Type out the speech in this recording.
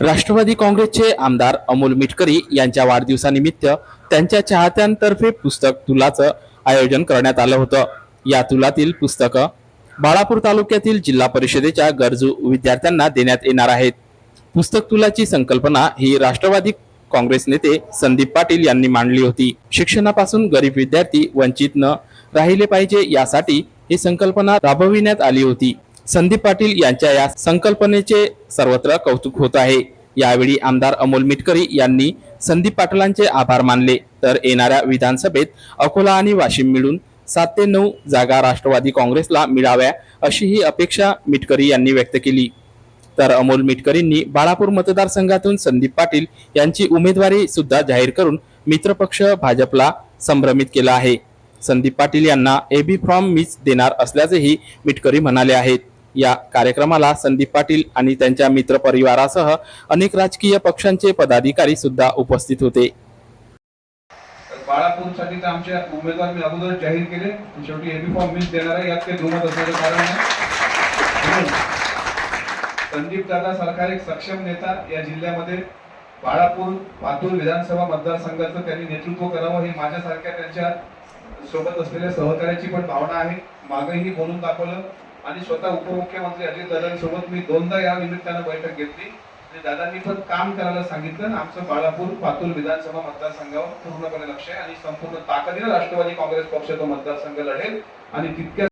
राष्ट्रवादी काँग्रेसचे आमदार अमोल मिटकरी यांच्या वाढदिवसानिमित्त त्यांच्या चाहत्यांतर्फे पुस्तक तुलाचं आयोजन करण्यात आलं होतं. या तुलातील पुस्तकं बाळापूर तालुक्यातील जिल्हा परिषदेच्या गरजू विद्यार्थ्यांना देण्यात येणार आहेत. पुस्तक तुलाची संकल्पना ही राष्ट्रवादी काँग्रेस नेते संदीप पाटील यांनी मांडली होती. शिक्षणापासून गरीब विद्यार्थी वंचित न राहिले पाहिजे यासाठी ही संकल्पना राबविण्यात आली होती. संदीप पाटील यांच्या या संकल्पनेचे सर्वत्र कौतुक होत आहे. यावेळी आमदार अमोल मिटकरी यांनी संदीप पाटलांचे आभार मानले. तर येणाऱ्या विधानसभेत अकोला आणि वाशिम मिळून सात ते नऊ जागा राष्ट्रवादी काँग्रेसला मिळाव्या अशी ही अपेक्षा मिटकरी यांनी व्यक्त केली. तर अमोल मिटकरींनी बाळापूर मतदारसंघातून संदीप पाटील यांची उमेदवारी सुद्धा जाहीर करून मित्रपक्ष भाजपला संभ्रमित केला आहे. संदीप पाटील यांना एबी फॉर्म मीच देणार असल्याचेही मिटकरी म्हणाले आहेत. या कार्यक्रमाला संदीप पाटील आणि त्यांच्या मित्र परिवारासह अनेक राजकीय पक्षांचे पदाधिकारी सुद्धा उपस्थित होते. बाळापूरसाठी तर आमच्या उमेदवार मी अगोदर जाहीर केले. शेवटी एबी फॉर्म मीच देणार आहे यात काही दुमत असण्याचं कारण नाही. संदीप दादा सरकार एक सक्षम नेता या जिल्ह्यामध्ये बाळापूर पातूर विधानसभा मतदारसंघाचं त्यांनी नेतृत्व करावं हे माझ्यासारख्या त्यांच्यासोबत असलेल्या सहकार्याची पण भावना आहे. मागेही बोलून दाखवलं. आणि स्वतः उपमुख्यमंत्री अजित दादांसोबत मी दोनदा या निमित्तानं बैठक घेतली. आणि दादांनी पण काम करायला सांगितलं. आमचं बाळापूर पातूर विधानसभा मतदारसंघावर पूर्णपणे लक्ष आहे. आणि संपूर्ण ताकदीनं राष्ट्रवादी काँग्रेस पक्ष तो मतदारसंघ लढेल. आणि तितक्या